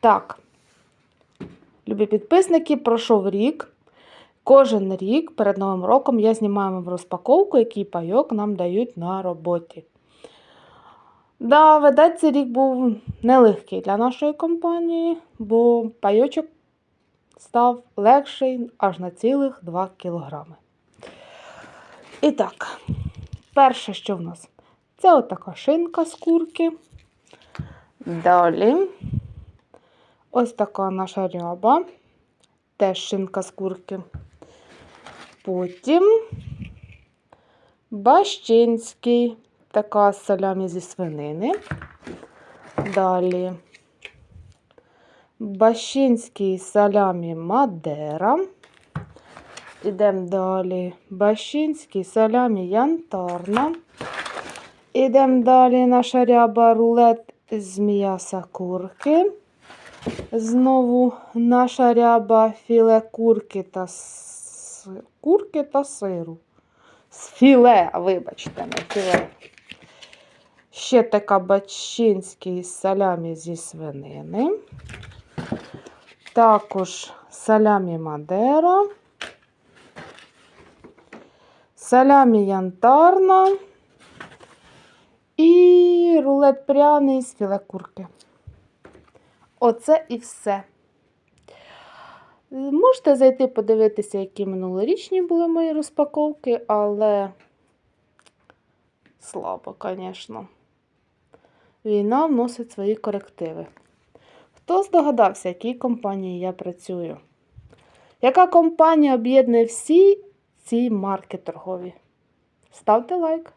Так, любі підписники, пройшов рік. Кожен рік перед Новим роком я знімаю вам розпаковку, який пайок нам дають на роботі. Да, видать, цей рік був нелегкий для нашої компанії, бо пайочок став легший аж на цілих 2 кілограми. І так, перше, що в нас? Це отака шинка з курки. Далі. Ось така наша ряба. Теж шинка з курки. Потім Бащинський. Така салямі зі свинини. Далі. Бащинський салямі Мадера. Ідемо далі. Бащинський салямі янтарна. Ідемо далі наша ряба рулет з м'яса курки. Знову наша ряба філе курки та с... курки та сиру. З філе, вибачте, не філе. Ще така бачинський салямі зі свинини. Також салямі Мадера. Салямі янтарна. І рулет пряний з філе курки. Оце і все. Можете зайти подивитися, які минулорічні були мої розпаковки, але слабо, звісно. Війна вносить свої корективи. Хто здогадався, в якій компанії я працюю? Яка компанія об'єднує всі ці марки торгові? Ставте лайк.